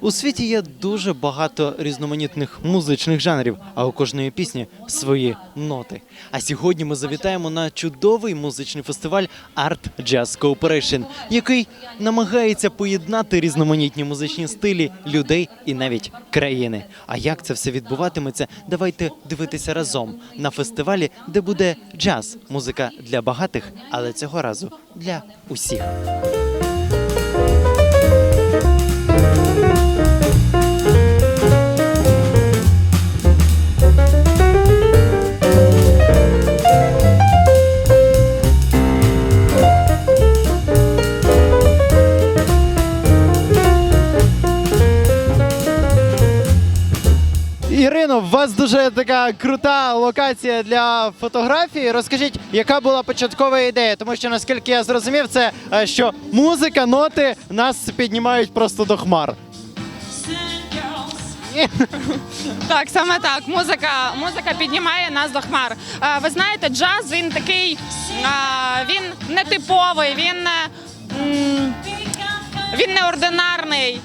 У світі є дуже багато різноманітних музичних жанрів, а у кожної пісні свої ноти. А сьогодні ми завітаємо на чудовий музичний фестиваль Art Jazz Cooperation, який намагається поєднати різноманітні музичні стилі, людей і навіть країни. А як це все відбуватиметься? Давайте дивитися разом на фестивалі, де буде джаз, музика для багатих, але цього разу для усіх. Вас дуже така крута локація для фотографії. Розкажіть, яка була початкова ідея? Тому що наскільки я зрозумів, це е, що музика, ноти нас піднімають просто до хмар. Так, саме так. Музика, музика піднімає нас до хмар. Е, Ви знаєте, джаз він такий, е, він нетиповий, він, він неординарний.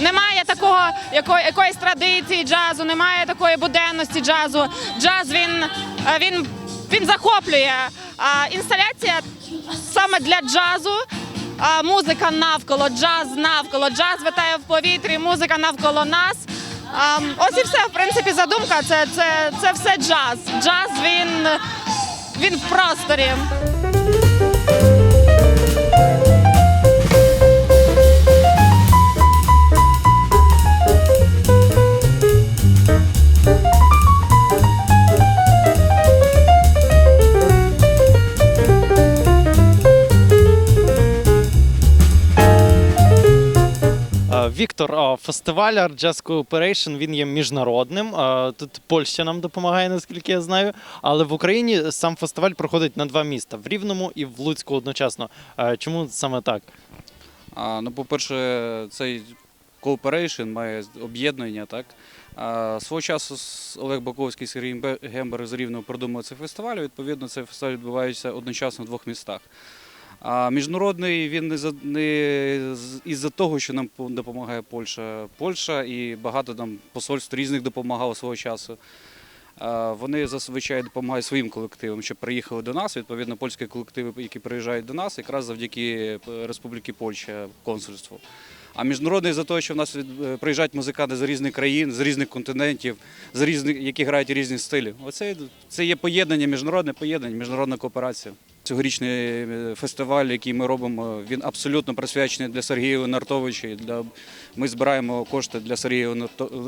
Немає такого якої, якоїсь традиції джазу, немає такої буденності джазу. Джаз він, е, він, він захоплює. А, інсталяція саме для джазу. А, музика навколо, джаз навколо, джаз витає в повітрі, музика навколо нас. А, ось і все, в принципі, задумка. Це, це, це все джаз. Джаз він, він в просторі. Віктор, фестиваль Jazz Cooperation, він є міжнародним. Тут Польща нам допомагає, наскільки я знаю. Але в Україні сам фестиваль проходить на два міста: в Рівному і в Луцьку одночасно. Чому саме так? А, ну, по-перше, цей cooperation має об'єднання, так? Свого часу Олег Баковський і Сергій Гембер з Рівного придумали цей фестиваль. Відповідно, цей фестиваль відбувається одночасно в двох містах. А міжнародний він не за не із-за того, що нам допомагає Польща. Польща і багато там посольств різних допомагало свого часу. Вони зазвичай допомагають своїм колективам, що приїхали до нас. Відповідно, польські колективи, які приїжджають до нас, якраз завдяки е, Республіки Польща консульству. А міжнародний за те, що в нас е, приїжджають музиканти з різних країн, з різних континентів, з різних, які грають різні стилі. Оце це є поєднання, міжнародне поєднання, міжнародна кооперація. Цьогорічний е, фестиваль, який ми робимо, він абсолютно присвячений для Сергія Леонартовича. і Для ми збираємо кошти для Сергія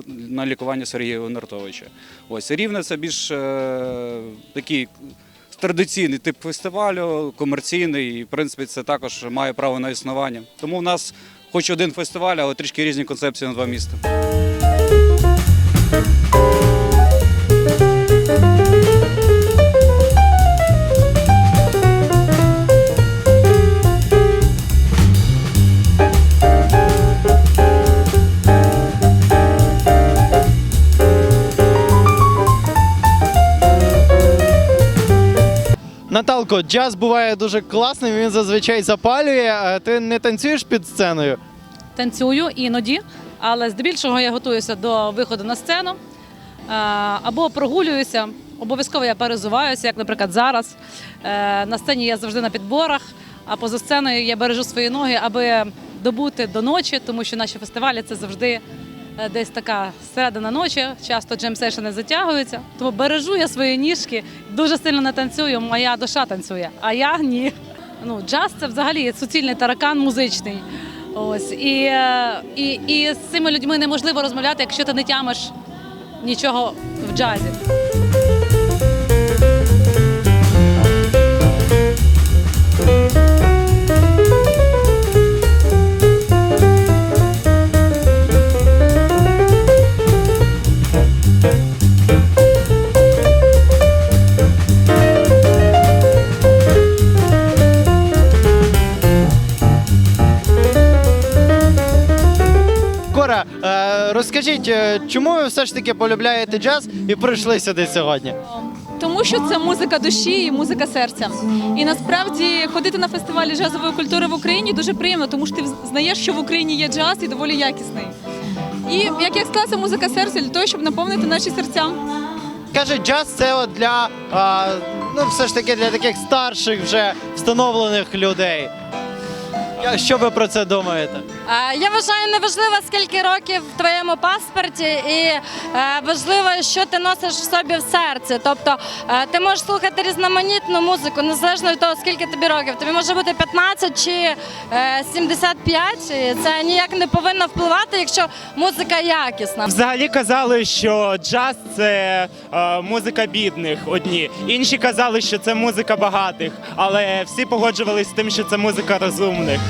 на лікування Сергія Леонартовича. Ось рівне це більш е, такий традиційний тип фестивалю, комерційний, і в принципі це також має право на існування. Тому в нас хоч один фестиваль, але трішки різні концепції на два міста. Наталко, джаз буває дуже класним, він зазвичай запалює. а Ти не танцюєш під сценою? танцюю іноді, але здебільшого я готуюся до виходу на сцену е, або прогулююся. Обов'язково я перезуваюся, як, наприклад, зараз. Е, На сцені я завжди на підборах, а поза сценою я бережу свої ноги, аби добути до ночі, тому що наші фестивалі це завжди е, десь така середина ночі. Часто джем-сешени затягуються. Тому бережу я свої ніжки, дуже сильно не танцюю. Моя душа танцює, а я ні. Ну, джаз це взагалі суцільний таракан музичний. Ось і, е, і, і з цими людьми неможливо розмовляти, якщо ти не тямиш нічого в джазі. Розкажіть, е, чому ви все ж таки полюбляєте джаз і прийшли сюди сьогодні? Тому що це музика душі і музика серця. І насправді ходити на фестивалі джазової культури в Україні дуже приємно, тому що ти знаєш, що в Україні є джаз і доволі якісний. І як я сказала, це музика серця для того, щоб наповнити наші серця. Каже, джаз це от для а, ну, все ж таки для таких старших вже встановлених людей. Що ви про це думаєте? Е, Я вважаю, не важливо, скільки років в твоєму паспорті, і е, важливо, що ти носиш в собі в серці. Тобто е, ти можеш слухати різноманітну музику, незалежно від того, скільки тобі років. Тобі може бути 15 чи е, 75. і Це ніяк не повинно впливати, якщо музика якісна. Взагалі казали, що джаз це музика бідних одні. Інші казали, що це музика багатих, але всі погоджувалися з тим, що це музика розумних.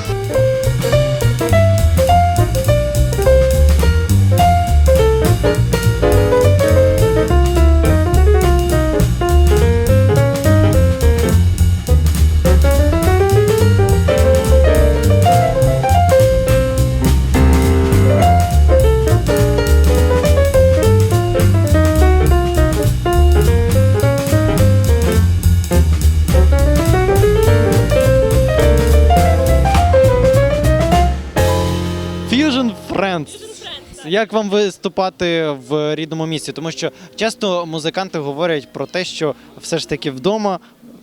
Як вам виступати в рідному місті? Тому що часто музиканти говорять про те, що все ж таки вдома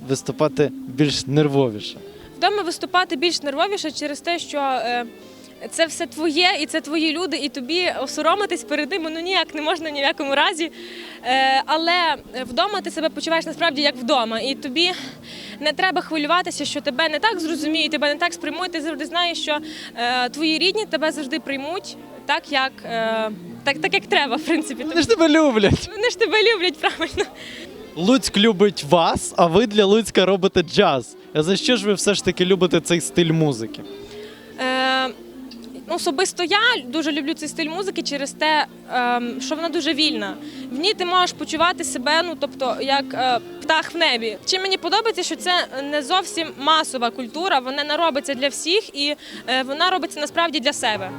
виступати більш нервовіше. вдома виступати більш нервовіше через те, що е, це все твоє, і це твої люди, і тобі осоромитись перед ними ну ніяк не можна ні в якому разі. Е, але вдома ти себе почуваєш насправді як вдома, і тобі не треба хвилюватися, що тебе не так зрозуміють, тебе не так сприймуть. Ти завжди знаєш, що е, твої рідні тебе завжди приймуть так, як, е, так, так як треба, в принципі. Вони ж тебе люблять. Вони ж тебе люблять правильно. Луцьк любить вас, а ви для Луцька робите джаз. А за що ж ви все ж таки любите цей стиль музики? Е, ну, особисто я дуже люблю цей стиль музики через те, ем, що вона дуже вільна. В ній ти можеш почувати себе, ну тобто як е, птах в небі. Чим мені подобається, що це не зовсім масова культура, вона не робиться для всіх і е, вона робиться насправді для себе.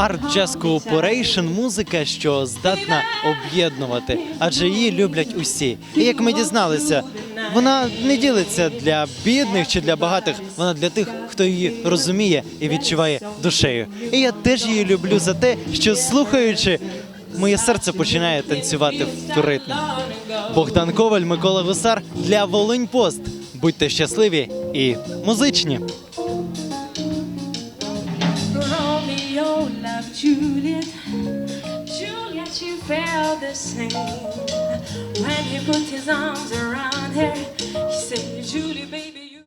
Art Jazz Cooperation музика, що здатна об'єднувати, адже її люблять усі. І як ми дізналися, вона не ділиться для бідних чи для багатих, вона для тих, хто її розуміє і відчуває душею. І я теж її люблю за те, що слухаючи, моє серце починає танцювати в ритм. Богдан Коваль, Микола Гусар для Волинь Пост. Будьте щасливі і музичні. Juliet. Juliet, she felt the same. When he put his arms around her, he said, Julie, baby.